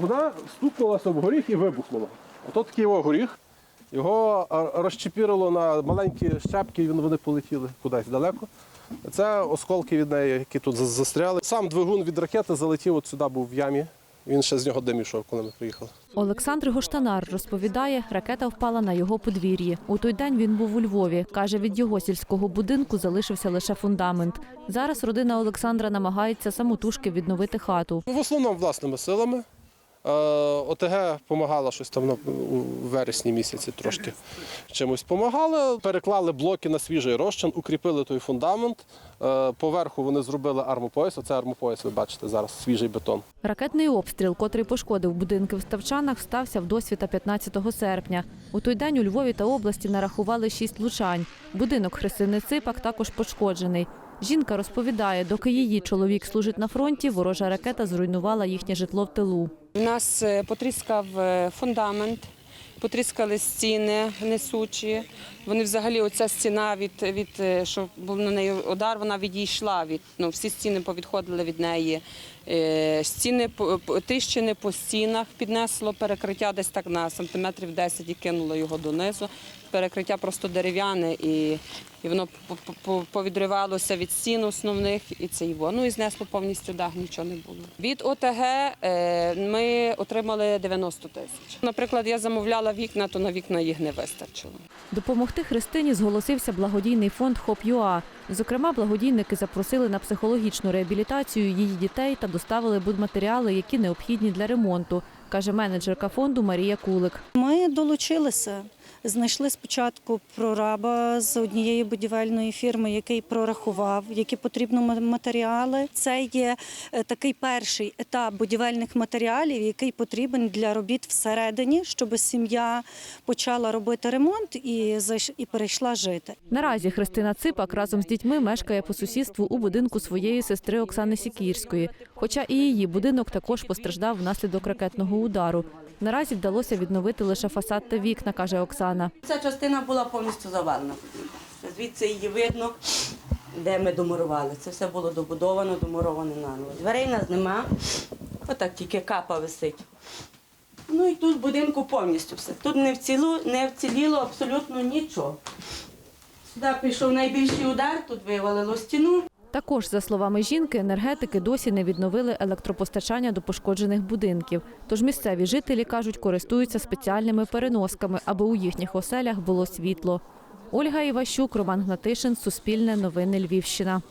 Вона стукнулася в горіх і вибухнула. Ото такий горіх. Його розчепірило на маленькі щепки, і вони полетіли кудись далеко. Це осколки від неї, які тут застряли. Сам двигун від ракети залетів от сюди, був в ямі. Він ще з нього дим ішов, коли ми приїхали. Олександр Гоштанар розповідає, ракета впала на його подвір'ї. У той день він був у Львові. Каже, від його сільського будинку залишився лише фундамент. Зараз родина Олександра намагається самотужки відновити хату. В основному власними силами. ОТГ допомагала щось там у вересні місяці трошки чимось допомагали. Переклали блоки на свіжий розчин, укріпили той фундамент. Е, Поверху вони зробили армопояс. Оце армопояс, ви бачите зараз, свіжий бетон. Ракетний обстріл, котрий пошкодив будинки в Ставчанах, стався в досвіта 15 серпня. У той день у Львові та області нарахували шість влучань. Будинок Христини Ципак також пошкоджений. Жінка розповідає, доки її чоловік служить на фронті, ворожа ракета зруйнувала їхнє житло в тилу. У нас е, потріскав е, фундамент, потріскали стіни несучі. Вони взагалі, оця стіна від, від е, що був на неї удар, вона відійшла від ну, всі стіни повідходили від неї. Стіни тріщини по стінах піднесло перекриття десь так на сантиметрів 10 і кинуло його донизу. Перекриття просто дерев'яне і, і воно по- по- по- повідривалося від стін основних і це його. Ну і знесло повністю дах, нічого не було. Від ОТГ е, ми отримали 90 тисяч. Наприклад, я замовляла вікна, то на вікна їх не вистачило. Допомогти Христині зголосився благодійний фонд ХОП.ЮА. Зокрема, благодійники запросили на психологічну реабілітацію її дітей та доставили будматеріали, які необхідні для ремонту, каже менеджерка фонду Марія Кулик. Ми долучилися. Знайшли спочатку прораба з однієї будівельної фірми, який прорахував, які потрібні ма- матеріали. Це є е, такий перший етап будівельних матеріалів, який потрібен для робіт всередині, щоб сім'я почала робити ремонт і і перейшла жити. Наразі Христина Ципак разом з дітьми мешкає по сусідству у будинку своєї сестри Оксани Сікірської. Хоча і її будинок також постраждав внаслідок ракетного удару. Наразі вдалося відновити лише фасад та вікна, каже Оксана. Ця частина була повністю завалена. Звідси її видно, де ми домурували. Це все було добудовано, домуровано наново. Дверей нас нема. Отак тільки капа висить. Ну і тут будинку повністю все. Тут не вціло, не вціліло абсолютно нічого. Сюди пішов найбільший удар, тут вивалило стіну. Також, за словами жінки, енергетики досі не відновили електропостачання до пошкоджених будинків. Тож місцеві жителі кажуть, користуються спеціальними переносками, аби у їхніх оселях було світло. Ольга Іващук, Роман Гнатишин, Суспільне новини Львівщина.